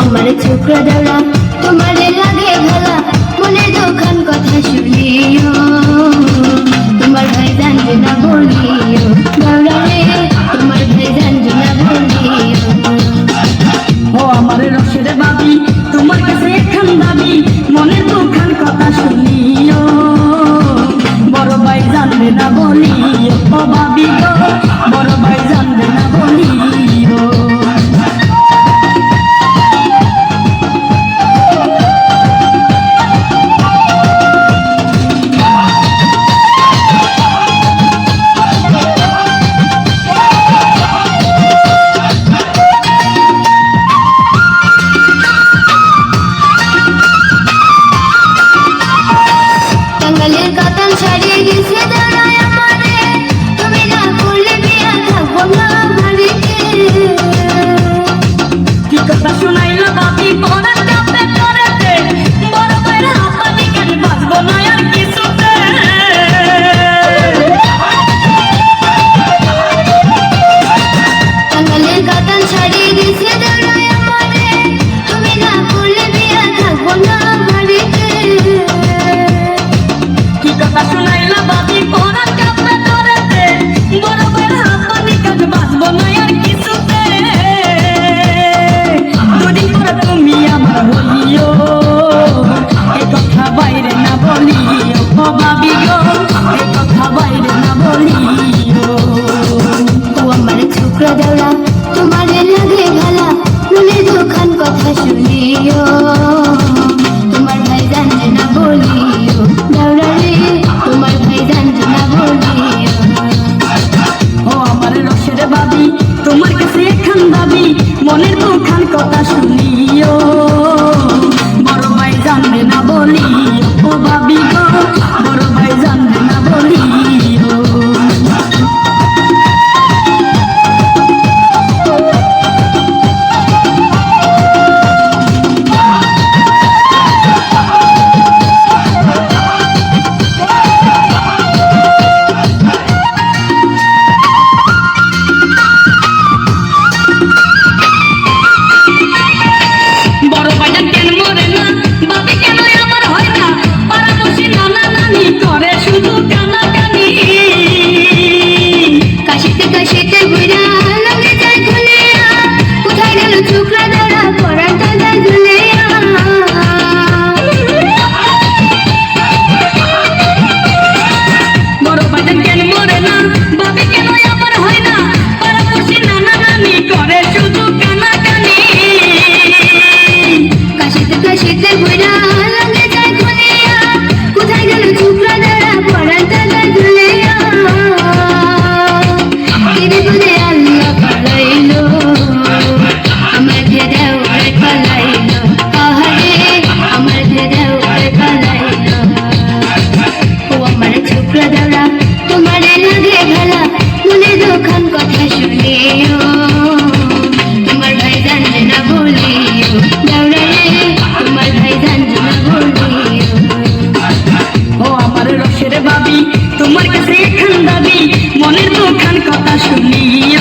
আমার ছোকরা দাঁড়া তোমার লাগে ভালা ভাবি গো কথা বাইরে না বলি। মুখার কথা শুনি।